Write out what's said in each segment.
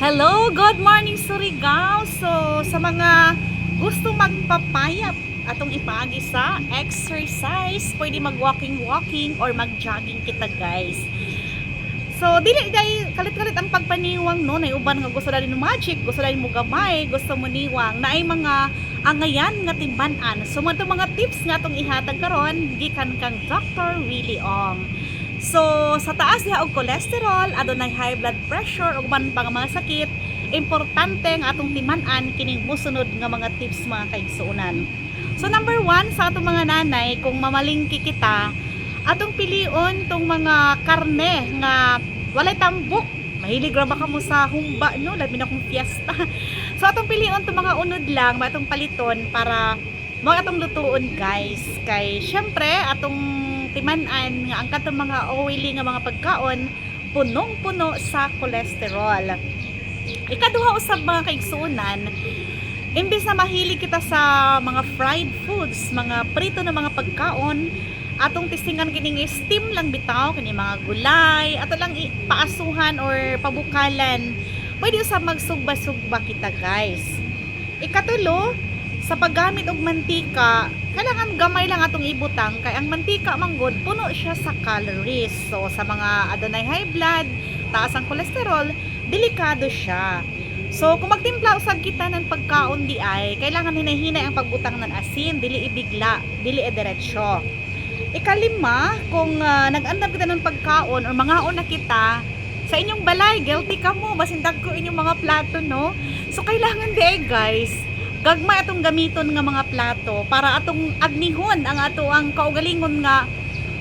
Hello, good morning Surigao. So, sa mga gusto magpapayat atong ipagi sa exercise, pwede mag-walking-walking or mag-jogging kita guys. So, dili day kalit-kalit ang pagpaniwang no, nay uban nga gusto dali ng magic, gusto dali mo gamay, gusto mo niwang na ay mga angayan nga timban-an. So, mo mga tips nga atong ihatag karon gikan kang Dr. Willie Ong. So, sa taas diha og cholesterol, adunay high blood pressure ug man pa nga mga sakit, importante nga atong timan-an kining musunod nga mga tips mga kaigsuonan. So, number one, sa atong mga nanay, kung mamalingki kita, atong pilion tong mga karne nga walay tambok. Mahilig ra ba ka mo sa humba, no? Labi na kong fiesta. so, atong pilion tong mga unod lang, atong paliton para mo atong lutuon, guys. Kay, syempre, atong timanan nga ang katong mga oily nga mga pagkaon punong-puno sa cholesterol. Ikaduha usab mga kaigsuonan, imbes na mahilig kita sa mga fried foods, mga prito na mga pagkaon, atong tisingan kining steam lang bitaw kini mga gulay, ato lang paasuhan or pabukalan. Pwede usab magsugba-sugba kita, guys. Ikatulo, sa paggamit og mantika, kailangan gamay lang atong ibutang kay ang mantika manggod puno siya sa calories. So sa mga adunay high blood, taas ang kolesterol, delikado siya. So kung magtimpla usab kita ng pagkaon di ay, kailangan hinay-hinay ang pagbutang ng asin, dili ibigla, dili idiretso. Ikalima, kung ah, nag-andam kita ng pagkaon or mga na kita, sa inyong balay, guilty ka mo, masindag ko inyong mga plato, no? So, kailangan di guys, gagmay atong gamiton nga mga plato para atong agnihon ang ato ang kaugalingon nga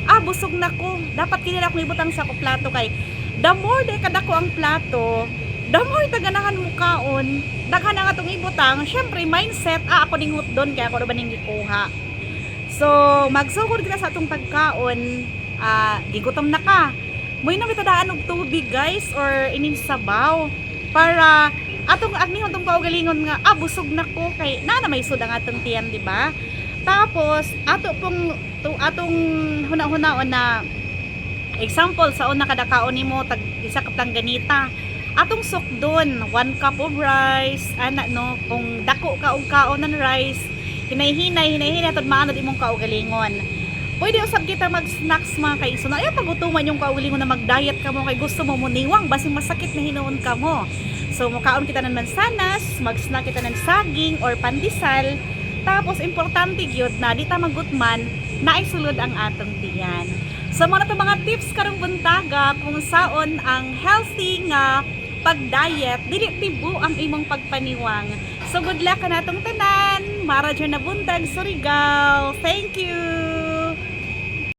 ah busog na ko. Dapat kinila akong ibutang sa ko plato kay the more day kada ko ang plato the more taganahan mo kaon daghan ang atong ibutang. Syempre mindset ah ako ning doon kaya ako na ba ning so magsugod kita sa atong pagkaon ah gigutom na ka. Mo nang bitadaan og tubig guys or ining sabaw para atong agnihon tong kaugalingon nga ah busog na ko kay na na may sud ang atong tiyan di ba? Tapos ato pong to, atong huna-hunaon na example sa una kada kaon nimo tag isa ka ganita. Atong sukdon one cup of rice ana no? Kung dako ka og kaon ng rice hinay-hinay hinay-hinay tud maanod imong kaugalingon. Pwede usab kita mag-snacks mga kaiso. Na ayaw pagutuman yung kaugalingon na mag-diet ka mo kay gusto mo muniwang basing masakit na hinuon ka mo. So, mukaon kita ng mansanas, mag-snack kita ng saging or pandesal. Tapos, importante gyud na di ta magutman na isulod ang atong tiyan. So, mga to mga tips karong buntaga kung saon ang healthy nga pag-diet, dili ang imong pagpaniwang. So, good luck ka natong tanan. Mara na buntag, Surigao. Thank you!